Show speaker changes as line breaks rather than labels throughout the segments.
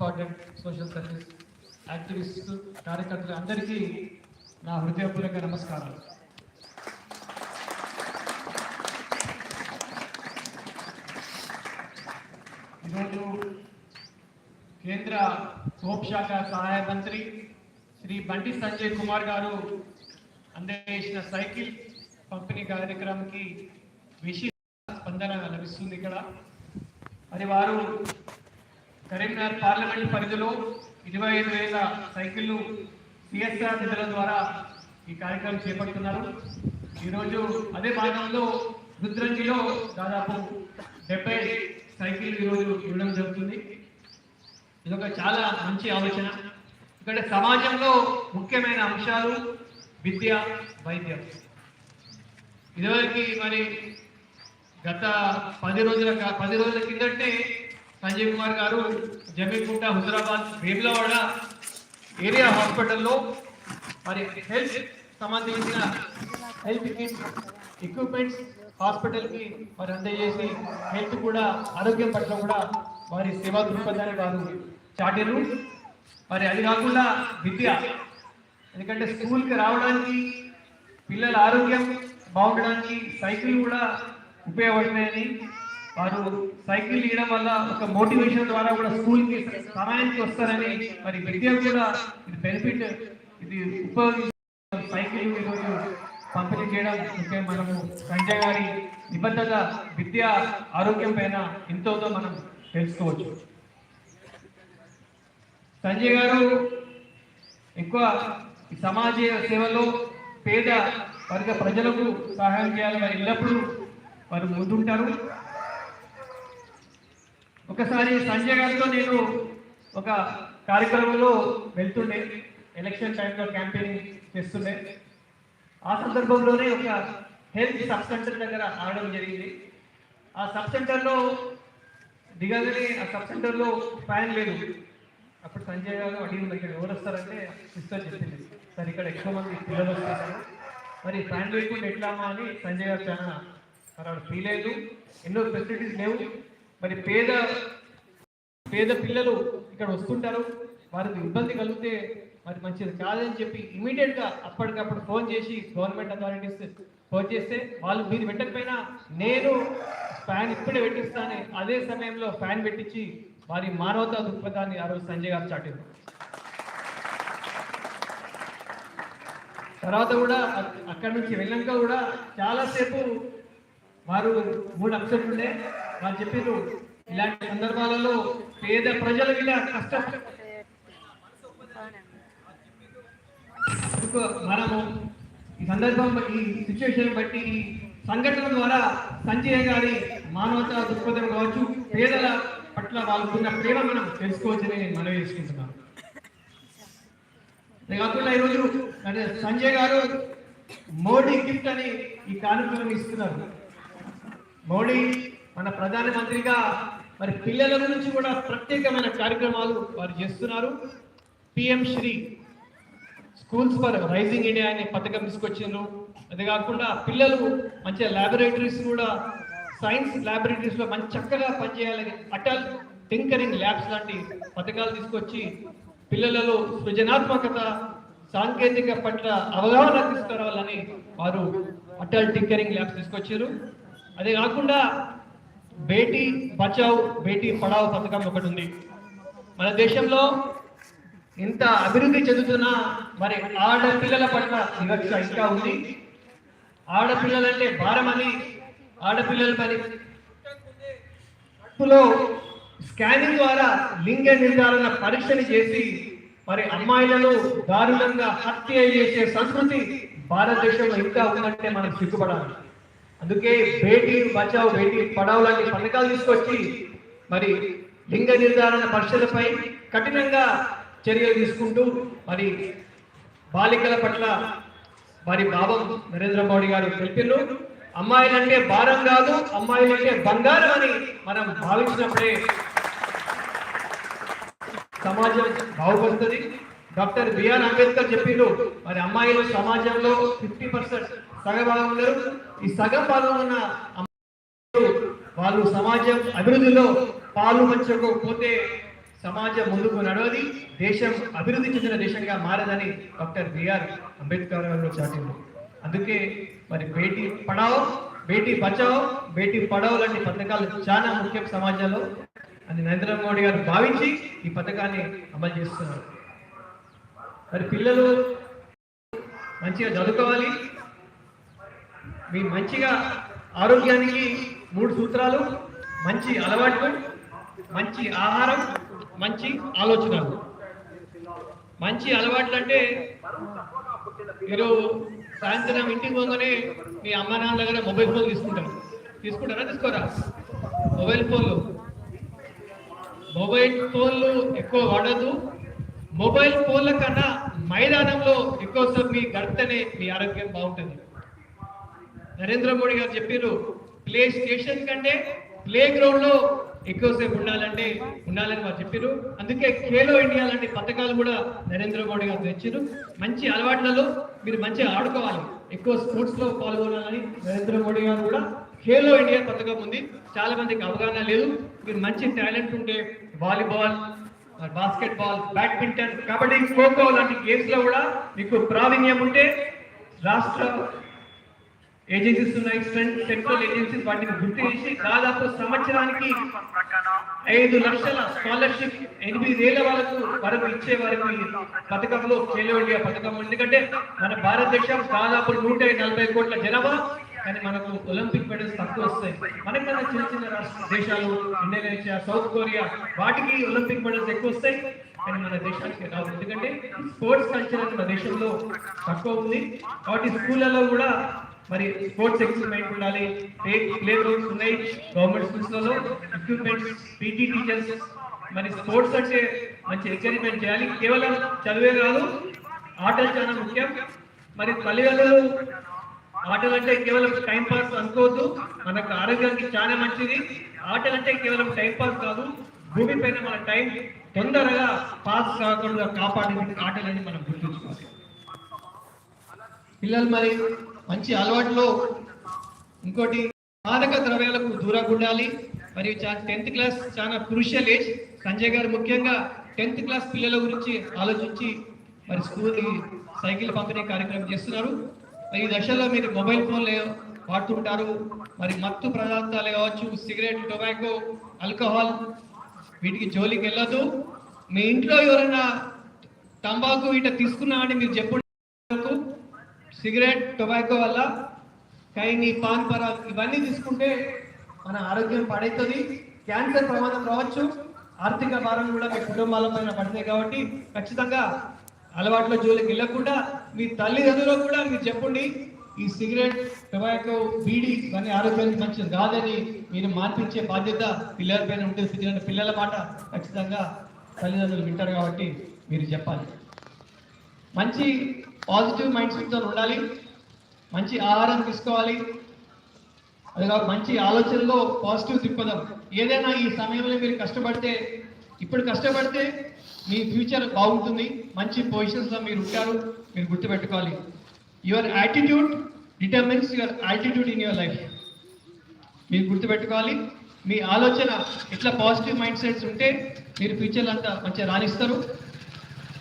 Important social service activist కార్యకర్తలు అందరికీ నా హృదయపూర్వక నమస్కారాలు. ఈరోజు కేంద్ర హోంశాఖ సహాయ మంత్రి శ్రీ బండి సంజయ్ కుమార్ గారు అందజేసిన సైకిల్ పంపిణీ కార్యక్రమంకి విశేష స్పందన లభిస్తుంది ఇక్కడ. మరి వారు కరీంనగర్ పార్లమెంట్ పరిధిలో ఇరవై ఐదు వేల సైకిళ్ళు సిఎస్ఆర్ నిధుల ద్వారా ఈ కార్యక్రమం చేపడుతున్నారు. ఈరోజు అదే భాగంలో రుద్రంగిలో దాదాపు డెబ్బై సైకిల్ ఈరోజు ఇవ్వడం జరుగుతుంది. ఇది ఒక చాలా మంచి ఆలోచన. ఇక్కడ సమాజంలో ముఖ్యమైన అంశాలు విద్య వైద్యం. ఇదివరకు మరి గత పది రోజుల కా- పది రోజుల కిందంటే సంజయ్ కుమార్ గారు జమీకుంట హుజరాబాద్ వేములవాడ ఏరియా హాస్పిటల్లో మరి హెల్త్ సంబంధించిన హెల్త్ కిట్ ఎక్విప్మెంట్స్ హాస్పిటల్కి మరి అందజేసి హెల్త్ కూడా ఆరోగ్యం పట్ల కూడా వారి సేవా దృక్పథాన్ని వారు చాటారు మరి అది కాకుండా విద్య ఎందుకంటే స్కూల్కి రావడానికి పిల్లల ఆరోగ్యం బాగుండడానికి సైకిల్ కూడా ఉపయోగపడుతున్నాయని వారు సైకిల్ ఇవ్వడం వల్ల ఒక మోటివేషన్ ద్వారా కూడా స్కూల్కి సమయానికి వస్తారని మరి విద్య కూడా ఇది బెనిఫిట్ ఇది ఉపయోగించి సైకిల్ ఈరోజు పంపిణీ చేయడం ముఖ్యం మనము సంజయ్ గారి నిబద్ధత విద్య ఆరోగ్యం పైన ఎంతోతో మనం తెలుసుకోవచ్చు. సంజయ్ గారు ఎక్కువ సమాజ సేవలో పేద వర్గ ప్రజలకు సహాయం చేయాలి. వారు ఎల్లప్పుడూ వారు ముందుంటారు. ఒకసారి సంజయ్ గారితో నేను ఒక కార్యక్రమంలో వెళ్తుండే ఎలక్షన్ టైంలో క్యాంపెయినింగ్ చేస్తుండే. ఆ సందర్భంలోనే ఒక హెల్త్ సబ్ సెంటర్ దగ్గర ఆడడం జరిగింది. ఆ సబ్ సెంటర్లో దిగగానే ఆ సబ్ సెంటర్లో ఫ్యాన్ లేదు. అప్పుడు సంజయ్ గారు అడిగింది ఇక్కడ ఎవరు వస్తారంటే సిస్టర్ చెప్పింది సార్ ఇక్కడ ఎక్కువ మంది పిల్లలు వస్తారు మరి ఫ్యాన్ లేకుండా ఎట్లామా అని సంజయ్ గారు చాలా మరి ఆవిడ ఫీల్ అయ్యారు ఎన్నో ఫెసిలిటీస్ లేవు. మరి పేద పేద పిల్లలు ఇక్కడ వస్తుంటారు. వారికి ఇబ్బంది కలిగితే మరి మంచిది కాదని చెప్పి ఇమీడియట్గా అప్పటికప్పుడు ఫోన్ చేసి గవర్నమెంట్ అథారిటీస్ ఫోన్ చేస్తే వాళ్ళు మీరు పెట్టకపోయినా నేను ఫ్యాన్ ఇప్పుడే పెట్టిస్తాను. అదే సమయంలో ఫ్యాన్ పెట్టించి వారి మానవతా దృక్పథాన్ని ఆ రోజు సంజయ్ గారు చాటారు తర్వాత కూడా అక్కడి నుంచి వెళ్ళాక కూడా చాలాసేపు వారు మూడు అంశాలు ఉండే. వారు చెప్పారు ఇలాంటి సందర్భాలలో పేద ప్రజలు ఇలా కష్ట. మనము ఈ సందర్భం బట్టి ఈ సిచ్యువేషన్ బట్టి ఈ సంఘటన ద్వారా సంజయ్ గారి మానవతా దృక్పథం కావచ్చు పేదల పట్ల వాళ్ళకున్న ప్రేమ మనం తెలుసుకోవచ్చని నేను మనవి చేసుకుంటున్నాను అంతే కాకుండా ఈరోజు అంటే సంజయ్ గారు మోడీ గిఫ్ట్ అని ఈ కార్యక్రమం ఇస్తున్నారు. మోడీ మన ప్రధానమంత్రిగా మరి పిల్లల గురించి కూడా ప్రత్యేకమైన కార్యక్రమాలు వారు చేస్తున్నారు. PM Shri schools for rising India అనే పథకం తీసుకొచ్చిండ్రు. అది కాకుండా పిల్లలు మంచి ల్యాబొరేటరీస్ కూడా సైన్స్ ల్యాబొరేటరీస్లో మంచి చక్కగా పనిచేయాలని అటల్ టింకరింగ్ ల్యాబ్స్ లాంటి పథకాలు తీసుకొచ్చి పిల్లలలో సృజనాత్మకత సాంకేతిక పట్ల అవగాహన తీసుకురావాలని వారు అటల్ టింకరింగ్ ల్యాబ్స్ తీసుకొచ్చారు. అదే కాకుండా బేటీ బచావ్ బేటీ పడావ్ పథకం ఒకటి ఉంది. మన దేశంలో ఇంత అభివృద్ధి చెందుతున్న మరి ఆడపిల్లల పట్ల వివక్ష ఇంకా ఉంది. ఆడపిల్లలంటే భారమని ఆడపిల్లల పని. కడుపులో స్కానింగ్ ద్వారా లింగ నిర్ధారణ పరీక్షలు చేసి మరి అమ్మాయిలను దారుణంగా హత్య చేసే సంస్కృతి భారతదేశంలో ఇంకా ఉందంటే మనం సిగ్గుపడాలి. అందుకే బేటీ బచావ్ బేటీ పడావ్ లాంటి పథకాలు తీసుకొచ్చి మరి లింగ నిర్ధారణ పరిస్థితులపై కఠినంగా చర్యలు తీసుకుంటూ మరి బాలికల పట్ల మరి భావం నరేంద్ర మోడీ గారు తెలిపిల్లు అమ్మాయిలంటే భారం కాదు అమ్మాయిలంటే బంగారం అని మనం భావించినప్పుడే సమాజం బాగుపడుతుంది. డాక్టర్ బిఆర్ అంబేద్కర్ చెప్పిండు మరి అమ్మాయిలు సమాజంలో ఫిఫ్టీ పర్సెంట్ సగభాగం ఉన్నారు ఈ సగం భాగం ఉన్న వాళ్ళు సమాజం అభివృద్ధిలో పాలు పంచకపోతే సమాజం ముందుకు నడవది దేశం అభివృద్ధి చెందిన దేశంగా మారదని డాక్టర్ బిఆర్ అంబేద్కర్ గారు చాటిండు. అందుకే మరి బేటీ పడావో బేటీ బచావ్ బేటీ పడావో లాంటి పథకాలు చాలా ముఖ్యం సమాజంలో అని నరేంద్ర మోడీ గారు భావించి ఈ పథకాన్ని అమలు చేస్తున్నారు. మరి పిల్లలు మంచిగా చదువుకోవాలి మీ మంచిగా ఆరోగ్యానికి మూడు సూత్రాలు. మంచి అలవాట్లు మంచి ఆహారం మంచి ఆలోచనలు. మంచి అలవాట్లు అంటే మీరు సాయంత్రం ఇంటికి పోగానే మీ అమ్మ నాన్న దగ్గర మొబైల్ ఫోన్ తీసుకుంటారు. తీసుకుంటారా తీసుకోరా? మొబైల్ ఫోన్లు. మొబైల్ ఫోన్లు ఎక్కువ వాడద్దు. మొబైల్ ఫోన్ల కన్నా మైదానంలో ఎక్కువసేపు మీ గడితేనే మీ ఆరోగ్యం బాగుంటుంది. నరేంద్ర మోడీ గారు చెప్పారు ప్లే స్టేషన్ కంటే ప్లే గ్రౌండ్లో ఎక్కువసేపు ఉండాలంటే ఉండాలని వారు చెప్పారు అందుకే ఖేలో ఇండియా లాంటి పథకాలు కూడా నరేంద్ర మోడీ గారు తెచ్చారు మంచి అలవాట్లలో మీరు మంచిగా ఆడుకోవాలి. ఎక్కువ స్పోర్ట్స్లో పాల్గొనాలని నరేంద్ర మోడీ గారు కూడా ఖేలో ఇండియా పథకం ఉంది. చాలా మందికి అవగాహన లేదు. మీరు మంచి టాలెంట్ ఉంటే volleyball basketball badminton kabaddi kho kho లాంటి గేమ్స్లో కూడా మీకు ప్రావీణ్యం ఉంటే రాష్ట్ర ఏజెన్సీస్ ఉన్నాయి సెంట్రల్ ఏజెన్సీస్ వాటిని గుర్తు చేసి దాదాపు సంవత్సరానికి ఐదు లక్షల స్కాలర్షిప్ ఎనిమిది వేల వరకు వరకు ఇచ్చే వరకు పథకంలో ఖేలో ఇండియా పథకం ఎందుకంటే మన భారతదేశం దాదాపు నూట నలభై కోట్ల జనాభా కానీ మనకు ఒలింపిక్ మెడల్స్ తక్కువ వస్తాయి. మనకన్నా చిన్న చిన్న రాష్ట్ర దేశాలు ఇండోనేషియా సౌత్ కొరియా వాటికి ఒలింపిక్ మెడల్స్ ఎక్కువ వస్తాయి కానీ మన దేశానికి రావు. ఎందుకంటే స్పోర్ట్స్ కల్చర్ మన దేశంలో తక్కువ ఉంది. కాబట్టి స్కూళ్ళలో కూడా మరి స్పోర్ట్స్ ఎక్విప్మెంట్ ఉండాలి. ప్లే గ్రౌండ్స్ ఉన్నాయి గవర్నమెంట్ స్కూల్స్లలో ఎక్విప్మెంట్ ఎక్విప్మెంట్స్ పీటీ టీచర్స్ మరి స్పోర్ట్స్ అంటే మంచి ఎంకరేజ్మెంట్ చేయాలి. కేవలం చదివే కాదు ఆటలు చాలా ముఖ్యం. మరి తల్లిదండ్రులు ఆటలు అంటే కేవలం టైం పాస్ అనుకోవద్దు. మనకు ఆరోగ్యానికి చాలా మంచిది. ఆటలు అంటే కేవలం టైం పాస్ కాదు. భూమి పైన మన టైం తొందరగా పాస్ కాకుండా కాపాడే ఆటలని మనం గుర్తుంచుకోవాలి. పిల్లలు మరి మంచి అలవాట్లో ఇంకోటి మాదక ద్రవ్యాలకు దూరంగా ఉండాలి మరియు టెన్త్ క్లాస్ చాలా క్రూషియల్ ఏజ్. సంజయ్ గారు ముఖ్యంగా టెన్త్ క్లాస్ పిల్లల గురించి ఆలోచించి మరి స్కూల్ సైకిల్ పంపిణీ కార్యక్రమం చేస్తున్నారు. మరి ఈ దశలో మీరు మొబైల్ ఫోన్లు వాడుతుంటారు. మరి మత్తు పదార్థాలు కావచ్చు సిగరెట్ టొబాకో ఆల్కహాల్ వీటికి జోలికి వెళ్ళదు మీ ఇంట్లో ఎవరైనా తంబాకు ఇట తీసుకున్నామని మీరు చెప్పు సిగరెట్ టొబాకో వల్ల కైని పాన్ పరాగ్ ఇవన్నీ తీసుకుంటే మన ఆరోగ్యం పాడవుతుంది క్యాన్సర్ ప్రమాదం రావచ్చు. ఆర్థిక భారం కూడా మీ కుటుంబాల పైన పడుతుంది కాబట్టి ఖచ్చితంగా అలవాట్ల జోలికి వెళ్ళకుండా మీ తల్లిదండ్రులకు కూడా మీరు చెప్పండి ఈ సిగరెట్ టొబాకో బీడీ ఇవన్నీ ఆరోగ్యానికి మంచిది కాదని మీరు మార్పించే బాధ్యత పిల్లల పైన ఉంటుంది. పిల్లల- పిల్లల మాట ఖచ్చితంగా తల్లిదండ్రులు వింటారు కాబట్టి మీరు చెప్పాలి. మంచి పాజిటివ్ మైండ్ సెట్తో ఉండాలి. మంచి ఆహారం తీసుకోవాలి. అది మంచి ఆలోచనలో పాజిటివ్ తిప్పదాం ఏదైనా ఈ సమయంలో మీరు కష్టపడితే ఇప్పుడు కష్టపడితే మీ ఫ్యూచర్ బాగుంటుంది. మంచి పొజిషన్స్లో మీరు ఉంటారు. మీరు గుర్తుపెట్టుకోవాలి. Your attitude determines your attitude in your life మీరు గుర్తుపెట్టుకోవాలి. మీ ఆలోచన ఎట్లా పాజిటివ్ మైండ్ సెట్స్ ఉంటే మీరు ఫ్యూచర్లో అంతా మంచిగా రాణిస్తారు.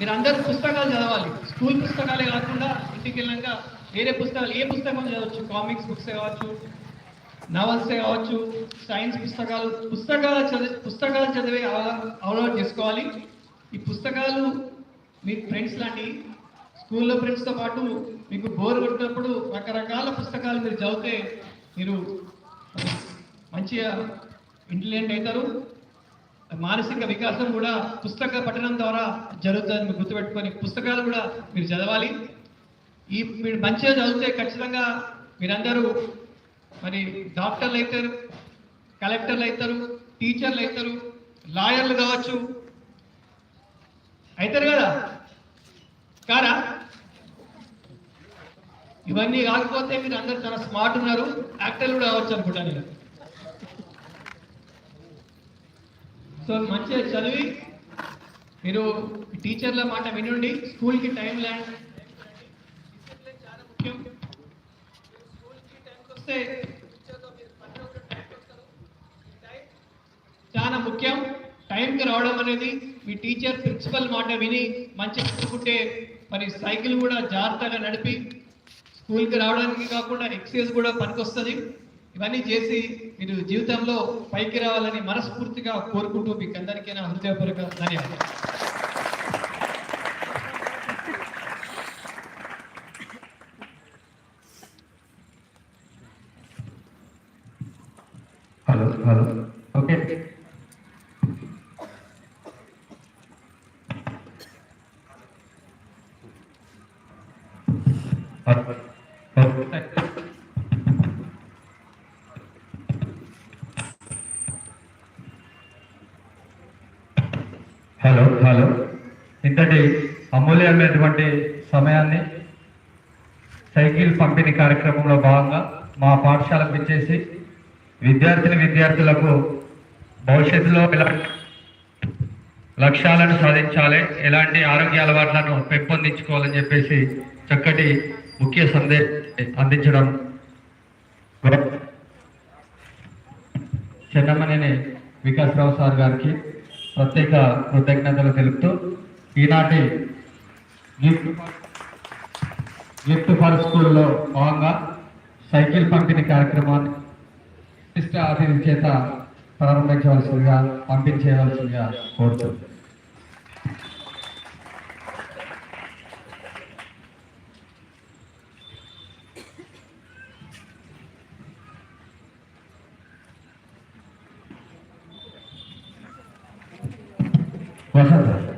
మీరు అందరూ పుస్తకాలు చదవాలి. స్కూల్ పుస్తకాలే కాకుండా ఇంటికి వెళ్ళాక వేరే పుస్తకాలు ఏ పుస్తకం చదవచ్చు? కామిక్స్ బుక్స్ కావచ్చు? నవల్స్ కావచ్చు? సైన్స్ పుస్తకాలు పుస్తకాలు చదివి పుస్తకాలు చదివే అవ- అలవాటు చేసుకోవాలి. ఈ పుస్తకాలు మీ ఫ్రెండ్స్ లాంటి స్కూల్లో ఫ్రెండ్స్తో పాటు మీకు బోర్ కొట్టినప్పుడు రకరకాల పుస్తకాలు మీరు చదివితే మీరు మంచిగా ఇంటెలిజెంట్ అవుతారు. మానసిక వికాసం కూడా పుస్తక పఠనం ద్వారా జరుగుతుందని మీరు గుర్తుపెట్టుకొని పుస్తకాలు కూడా మీరు చదవాలి. ఈ మీరు మంచిగా చదివితే ఖచ్చితంగా మీరందరూ మరి డాక్టర్లు అవుతారు కలెక్టర్లు అవుతారు టీచర్లు అవుతారు లాయర్లు కావచ్చు. అవుతారు కదా? కారా? ఇవన్నీ కాకపోతే మీరు అందరు చాలా స్మార్ట్ ఉన్నారు. యాక్టర్లు కూడా కావచ్చు అనుకుంటా నేను. సో మంచిగా చదివి మీరు టీచర్ల మాట వినండి స్కూల్కి టైం ల్యాండ్ చాలా ముఖ్యం టైంకి వస్తే చాలా ముఖ్యం. టైంకి రావడం అనేది మీ టీచర్ ప్రిన్సిపల్ మాట విని మంచిగా చదువుకుంటే మరి సైకిల్ కూడా జాగ్రత్తగా నడిపి స్కూల్కి రావడానికి కాకుండా ఎక్సైజ్ కూడా పనికొస్తుంది. ఇవన్నీ చేసి మీరు జీవితంలో పైకి రావాలని మనస్ఫూర్తిగా కోరుకుంటూ మీకు అందరికీ నా హృదయపూర్వక ధన్యవాదాలు.
Hello hello. ఓకే హలో ఇంతటి ఇచ్చినటువంటి సమయాన్ని సైకిల్ పంపిణీ కార్యక్రమంలో భాగంగా మా పాఠశాలకు ఇచ్చేసి విద్యార్థిని విద్యార్థులకు భవిష్యత్తులో ఎలాంటి లక్ష్యాలను సాధించాలి ఎలాంటి ఆరోగ్య అలవాట్లను పెంపొందించుకోవాలని చెప్పేసి చక్కటి ముఖ్య సందేశం అందించడం చెన్నమనేని వికాసరావు సార్ గారికి ప్రత్యేక కృతజ్ఞతలు తెలుపుతూ ఈనాటి గిఫ్ట్ గిఫ్ట్ ఫర్ స్కూల్లో భాగంగా సైకిల్ పంపిణీ కార్యక్రమాన్ని విశిష్ట అతిథి చేత ప్రారంభించవలసిందిగా పంపించేయవలసిందిగా కోరుతుంది వసంత.